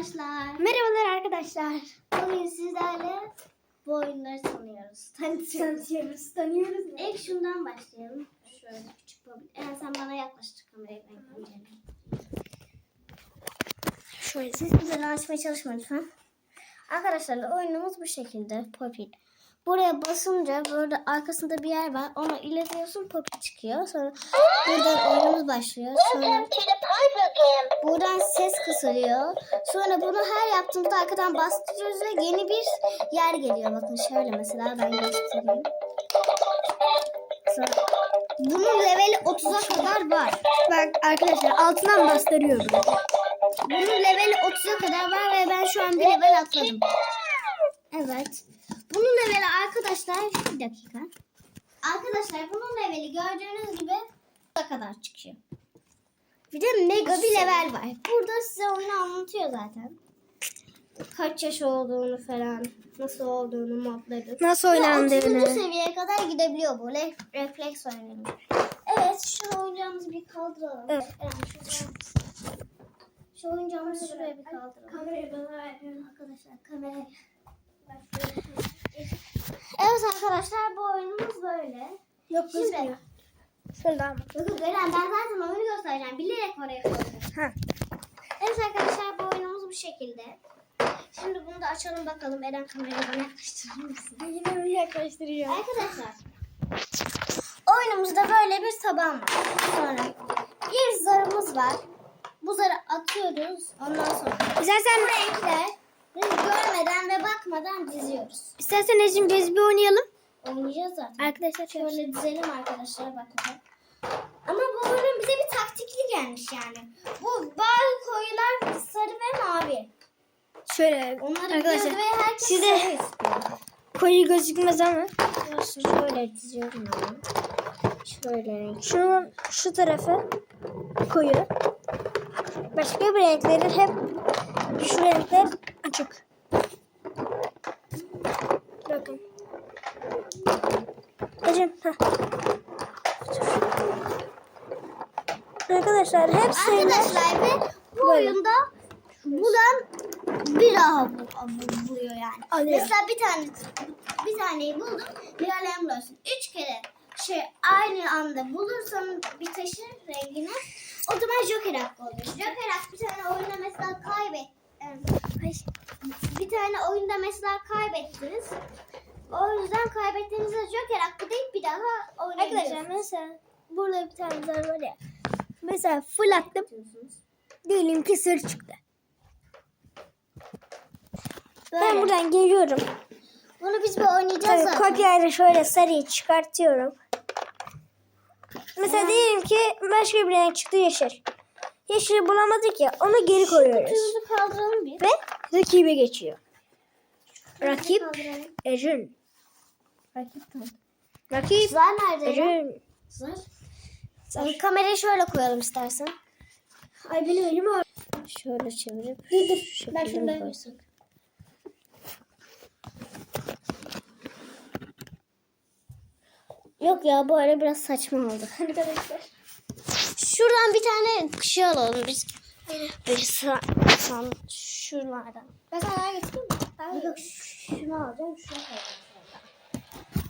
arkadaşlar. Merhabalar arkadaşlar. Bugün sizlerle bu oyunları tanıyoruz. Tanıyoruz, tanıyoruz. İlk şundan başlayalım. Şöyle küçük bir... Eren sen bana yaklaştır kamerayı ben. Şöyle. Siz güzel açmaya çalışma lütfen. Arkadaşlar oyunumuz bu şekilde. Popil. Buraya basınca böyle arkasında bir yer var. Onu iletiyorsun popil çıkıyor. Sonra buradan oyunumuz başlıyor. Sonra buradan ses kısılıyor. Sonra bunu her yaptığımızda arkadan bastırıyoruz ve yeni bir yer geliyor. Bakın şöyle mesela ben göstereyim. Sonra bunun leveli 30'a kadar var. Bak arkadaşlar altından bastırıyorum. Bunun leveli 30'a kadar var ve ben şu an bir level atladım. Evet. Bunun leveli arkadaşlar bir dakika. Arkadaşlar bunun leveli gördüğünüz gibi bu kadar çıkıyor. Bir de mega bir level var. Burada size oyunu anlatıyor zaten. Kaç yaş olduğunu falan, nasıl olduğunu, modları. Nasıl oynandığını. 30. seviyeye kadar gidebiliyor bu. Le- refleks oynanıyor. Evet şu oyuncağımızı bir kaldıralım. Evet. Eren, şuradan- Şu oyuncağımızı şuraya bir kaldıralım. Kamerayı bana ver. Arkadaşlar kamerayı. Evet arkadaşlar bu oyunumuz böyle. Yok Şimdi-. Şuradan mı? Yok yok Eren ben zaten oyunu göstereceğim. Bilerek oraya koydum. Ha. Evet arkadaşlar bu oyunumuz bu şekilde. Şimdi bunu da açalım bakalım. Eren kamerayı bana yaklaştırır mısın? Yine bir yaklaştırıyor. Arkadaşlar oyunumuzda böyle bir taban var. Sonra bir zarımız var. Bu zarı atıyoruz. Ondan sonra İstersen, bu renkler görmeden ve bakmadan diziyoruz. istersen Ecim biz bir oynayalım. Oynayacağız zaten. Arkadaşlar şöyle. Şöyle dizelim arkadaşlar bakalım. Ama bu oyunun bize bir taktikli gelmiş yani. Bu bazı koyular sarı ve mavi. Şöyle Onları arkadaşlar. herkes size- sarı istiyor. Koyu gözükmez ama. Olsun, Şöyle diziyorum onu. Şöyle. Şunun şu tarafı koyu. Başka bir renkleri hep şu renkler açık. Bakın. Ecem. heh. Arkadaşlar hepsini Arkadaşlar ve bu Böyle. oyunda bulan bir daha bu, bu- buluyor yani. Alıyor. Mesela bir tane bir taneyi buldum. Bir alem bulursun. Üç kere şey aynı anda bulursan bir taşın rengini o zaman Joker hakkı oluyor. Joker hakkı bir tane oyunda mesela kaybet. Ay, Bir tane oyunda mesela kaybettiniz. O yüzden kaybettiğinizde Joker hakkı deyip bir daha oynayabilirsiniz. Arkadaşlar mesela burada bir tane zar var ya. Mesela fırlattım. Diyelim ki sır çıktı. Ben Böyle. buradan geliyorum. Bunu biz bir oynayacağız Tabii zaten. kopyayla şöyle sarıyı çıkartıyorum. Mesela diyelim ki başka bir renk çıktı yeşil. Yeşili bulamadık ya onu geri koyuyoruz. Kırmızı kaldıralım bir. Ve rakibe geçiyor. Rakip. Ecün. Rakip tamam. Rakip Zar nerede? Zar. Ay, kamerayı şöyle koyalım istersen. Ay benim elim ağrıyor. Şöyle çevirip Dur dur. şu Ben şekilde mi koysak? Yok ya bu ara biraz saçma oldu. Arkadaşlar. Şuradan bir tane şey alalım biz. Bir san şuralardan. Ben sana daha getireyim mi? Yok yok şunu alacağım şunu koyacağım.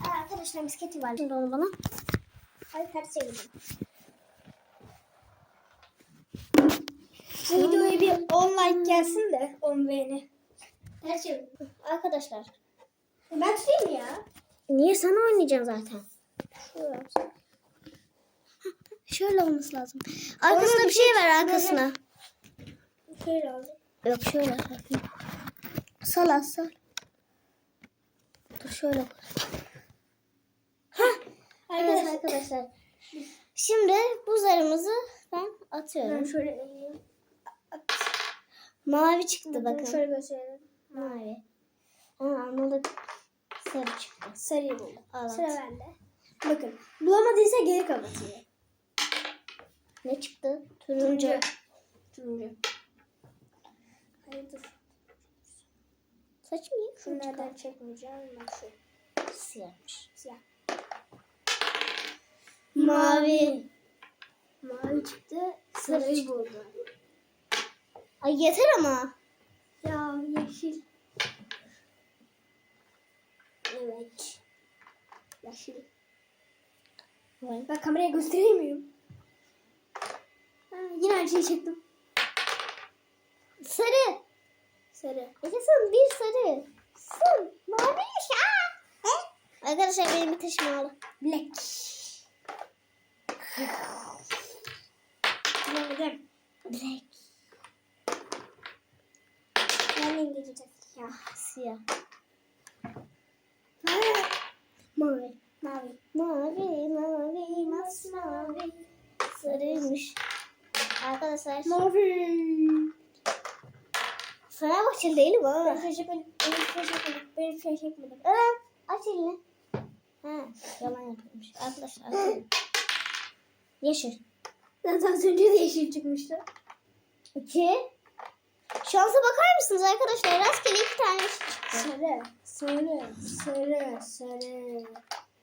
Aa, Arkadaşlar bisketi var. Şimdi onu bana. Hadi ters çevirdim. Bu videoya bir 10 like gelsin de 10 beğeni. Ters çevir. Arkadaşlar. Ben tutayım ya? Niye sen oynayacaksın zaten? Şöyle olması lazım. Arkasına Orada bir şey şey ver arkasına. Şöyle oldu. Yok şöyle. Sal sal. Dur şöyle koy. Evet Arkadaşlar. Şimdi bu zarımızı ben atıyorum. Ben şöyle deneyeyim. Mavi çıktı Bakın bakın. şöyle gösterelim. Mavi. Ha, anladık. Sarı çıktı. Sarıyı buldum. Evet. Sıra bende. Bakın bulamadıysa geri kapatıyor. Ne çıktı? Turuncu. Turuncu. Hayır dur. Saç mı? Şunlardan çekmeyeceğim. Bak şu. Siyahmış. Siyah. Mavi. Mavi çıktı. Sarı Sarıyı buldum. Ay yeter ama. Yeşil. Evet. Yeşil. Evet. Ben kameraya gösteremiyorum. Ha, yine aynı şeyi çektim. Sarı. Sarı. Yaşasın bir sarı. Sun. Mavi yaşa. Arkadaşlar benim bir taşım aldı. Black. Bilemedim. Black. De İngilizce. Ya siyah. Mavi. Mavi. Mavi mavi masmavi. Sarıymış. Arkadaşlar Mavi. Fenerbahçeli değilim ha. Ben flash etmedim. Ben flash etmedim. Ben flash etmedim. Evet. Aç elini. Ha, yalan yapıyormuş. Arkadaşlar. Yeşil. Zaten az önce de yeşil çıkmıştı. İki. Şansa bakar mısınız arkadaşlar? Rastgele iki tane yeşil çıktı. Sarı. Sarı. Sarı. Sarı.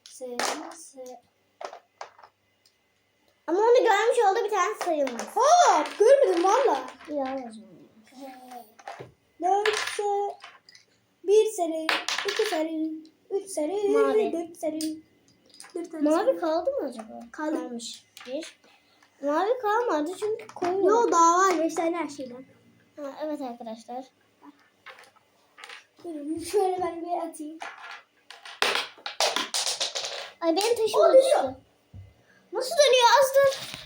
Sarı. Sarı. Ama onu görmüş oldu bir tane sayılmaz. Ha, görmedim valla. Ya o zaman. Dört sarı. Bir sarı. iki sarı. Üç sarı. Mavi. Dört sarı. Dört tane Mavi sarı. kaldı mı acaba? Kaldı. Kalmış. Bir. Mavi kalmadı çünkü koyu. Yo daha var. Beş tane her şeyden. Ha, evet arkadaşlar. Durun, Şöyle ben bir atayım. Ay benim taşım O dönüyor. Nasıl dönüyor az dur.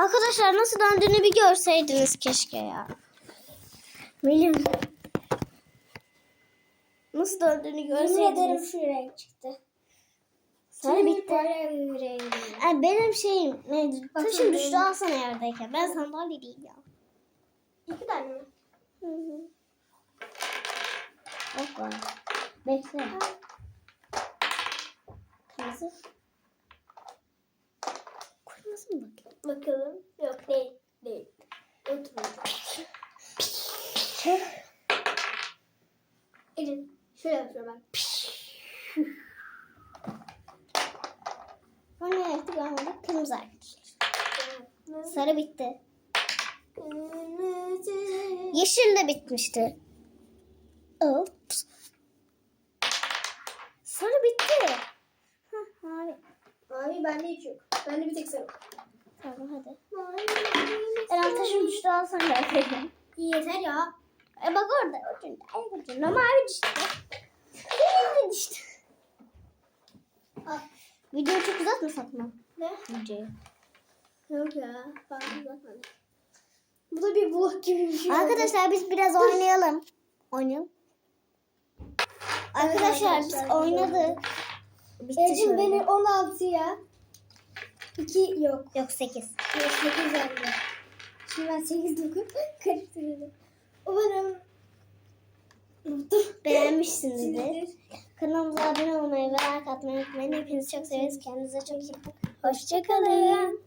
Arkadaşlar nasıl döndüğünü bir görseydiniz keşke ya. Biliyorum. Nasıl döndüğünü Yemin ederim görseydiniz. şu renk çıktı. Sarı bitti. Ay benim şeyim? Bakın Taşım düştü alsana yerdeyken. Ben sandalye değil ya. İki tane mi? Hı hı. Hoppa. Bekle. Kırmızı. Kırmızı mı bakayım? Bakalım. Yok değil. Değil. Oturmadı. Elin. Şöyle yapıyorum ben. O ne yaptı görmedik. Kırmızı arkadaşlar. Sarı bitti. Kırmızı. Yeşil de bitmişti. Oops. Sarı bitti. Hah, mavi. Mavi bende hiç yok. Bende bir tek sarı. Tamam hadi. Mavi. Eren taşım düştü alsana yerdeyken. Yeter ya. E bak orada ucunda. Ay ucunda mavi düştü. Benim de düştü. Al. Videoyu çok uzatmasak mı? Ne? Videoyu. Yok ya. Ben bakmadım. Bu da bir bulut gibi bir şey. oldu. Arkadaşlar biz biraz oynayalım. Oynayalım. Arkadaşlar biz arkadaşlar, oynadık. Ecim beni 16'ya 2 yok. Yok 8. Yok 8 geldi. Şimdi ben 8 9 karıştırıyorum. Umarım Beğenmişsinizdir. Kanalımıza abone olmayı ve like atmayı unutmayın. Hepinizi çok severiz. Kendinize çok iyi bakın. Hoşçakalın.